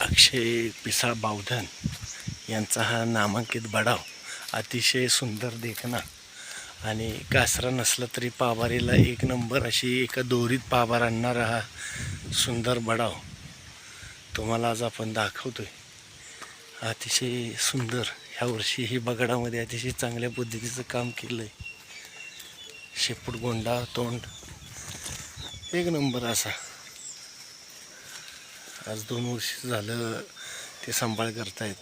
अक्षय पिसा बावधन यांचा हा नामांकित बडाव अतिशय सुंदर देखणा. आणि कासरा नसला तरी पाभारीला एक नंबर अशी एका दोरीत पाभार आणणारा हा सुंदर बडाव तुम्हाला आज आपण दाखवतोय. अतिशय सुंदर ह्या वर्षी ही बगडामध्ये अतिशय चांगल्या पद्धतीचं काम केलं आहे शेपूट गोंडा तोंड एक नंबर असा. आज दोन वर्ष झालं ते सांभाळ करतायत.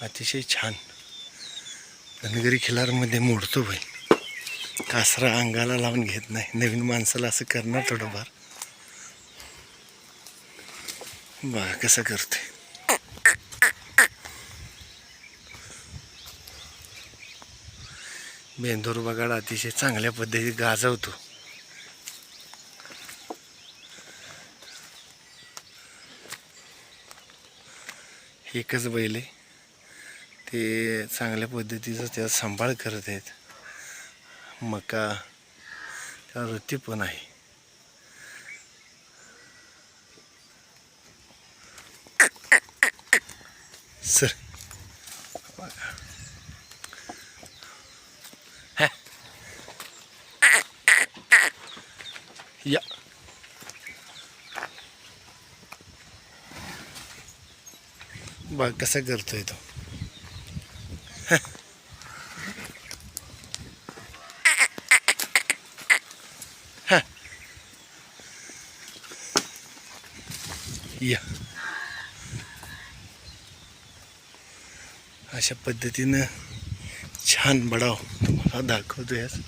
अतिशय छान. धनगरी खिलारमध्ये मोडतो बाई. कासरा अंगाला लावून घेत नाही. नवीन माणसाला असं करणार थोडंफार. बघा कसं करते? बेंदूर बगाड अतिशय चांगल्या पद्धतीत गाजवतो. एकच बैल आहे. ते चांगल्या पद्धतीचा त्याचा सांभाळ करत आहेत. मका त्या वृत्ती पण आहे. सर या बघ कसा करतोय तो या अशा पद्धतीनं छान बडाव तुम्हाला दाखवतोय आज.